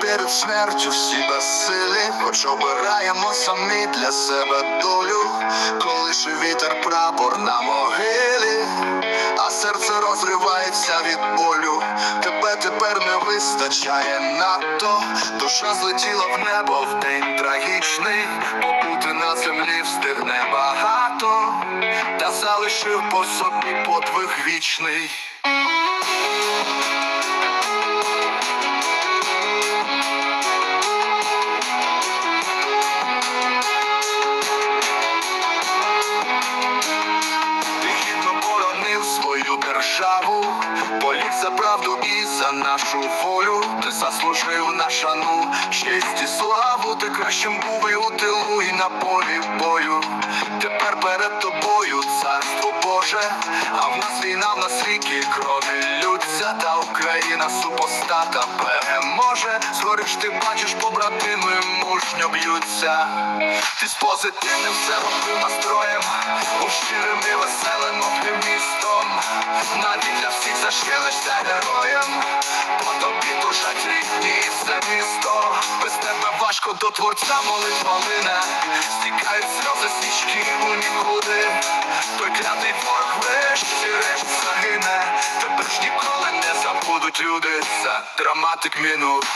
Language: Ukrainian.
перед смертю всі безсилі, хоч обираємо самі для себе долю, коли вітер прапор на могилі, а серце розривається від болю. Тебе тепер не вистачає надто, душа злетіла в небо в день трагічний, побути на землі встигне багато, та залишив по собі подвиг вічний. Поліг за правду і за нашу волю. Ти заслужив на шану, честь і славу. Ти кращим був і у тилу, і на полі бою. Тепер перед тобою царство Боже, а в нас війна, в нас ріки крові лються, та Україна супостата переможе. Згориш ти бачиш, побратими мужньо б'ються. Ти з позитивним все настроєм, був щирим і веселим оптимістом. Навіть зашилишся героєм, по тобі тужать рідні все місто. Без тебе важко до творця молитва лине, стікають сльози свічки у нікуди. Той клятий ворог врешті-решт загине. Тебе ж ніколи не забудуть люди. Це драматик минут.